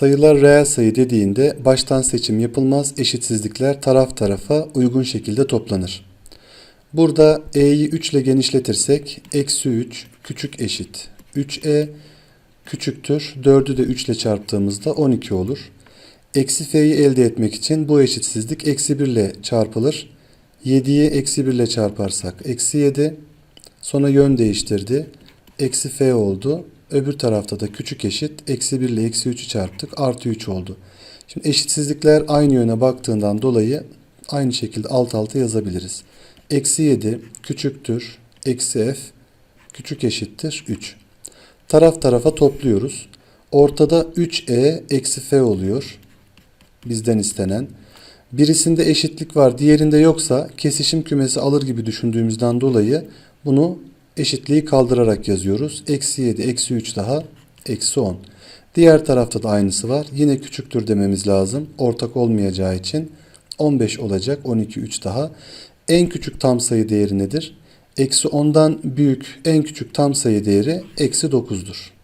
Sayılar reel sayı dediğinde baştan seçim yapılmaz, eşitsizlikler taraf tarafa uygun şekilde toplanır. Burada e'yi 3 ile genişletirsek eksi 3 küçük eşit 3e küçüktür 4'ü de 3 ile çarptığımızda 12 olur. Eksi f'yi elde etmek için bu eşitsizlik eksi 1 ile çarpılır. 7'yi eksi 1 ile çarparsak eksi 7 sonra yön değiştirdi. Eksi f oldu. Öbür tarafta da küçük eşit eksi 1 ile eksi 3'ü çarptık artı 3 oldu. Şimdi eşitsizlikler aynı yöne baktığından dolayı aynı şekilde alt alta yazabiliriz. Eksi 7 küçüktür eksi f küçük eşittir 3. Taraf tarafa topluyoruz. Ortada 3e eksi f oluyor. Bizden istenen. Birisinde eşitlik var diğerinde yoksa kesişim kümesi alır gibi düşündüğümüzden dolayı bunu eşitliği kaldırarak yazıyoruz. Eksi 7 eksi 3 daha eksi 10. Diğer tarafta da aynısı var. Yine küçüktür dememiz lazım. Ortak olmayacağı için 15 olacak. 12 3 daha. En küçük tam sayı değeri nedir? Eksi 10'dan büyük en küçük tam sayı değeri eksi 9'dur.